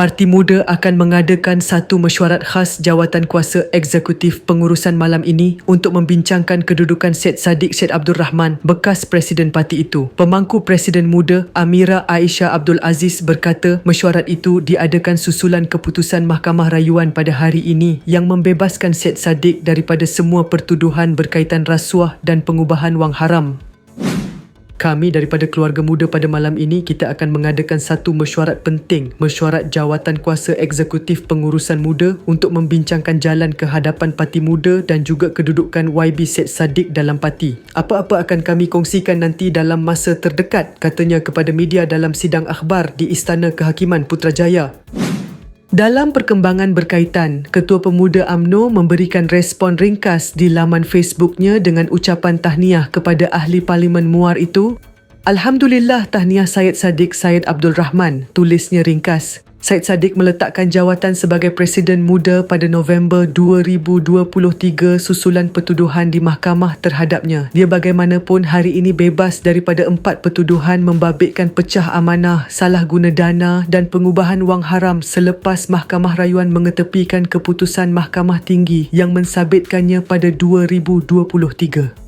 Parti Muda akan mengadakan satu mesyuarat khas jawatan kuasa eksekutif pengurusan malam ini untuk membincangkan kedudukan Syed Saddiq Syed Abdul Rahman, bekas Presiden parti itu. Pemangku Presiden Muda Amira Aisyah Abdul Aziz berkata mesyuarat itu diadakan susulan keputusan Mahkamah Rayuan pada hari ini yang membebaskan Syed Saddiq daripada semua pertuduhan berkaitan rasuah dan pengubahan wang haram. Kami daripada keluarga muda pada malam ini kita akan mengadakan satu mesyuarat penting, mesyuarat jawatan kuasa eksekutif pengurusan muda untuk membincangkan jalan ke hadapan parti muda dan juga kedudukan YB Syed Saddiq dalam parti. Apa-apa akan kami kongsikan nanti dalam masa terdekat, katanya kepada media dalam sidang akhbar di Istana Kehakiman Putrajaya. Dalam perkembangan berkaitan, Ketua Pemuda AMNO memberikan respon ringkas di laman Facebooknya dengan ucapan tahniah kepada Ahli Parlimen Muar itu. Alhamdulillah tahniah Syed Saddiq Syed Abdul Rahman, tulisnya ringkas. Syed Saddiq meletakkan jawatan sebagai Presiden Muda pada November 2023 susulan pertuduhan di mahkamah terhadapnya. Dia bagaimanapun hari ini bebas daripada empat pertuduhan membabitkan pecah amanah, salah guna dana dan pengubahan wang haram selepas Mahkamah Rayuan mengetepikan keputusan Mahkamah Tinggi yang mensabitkannya pada 2023.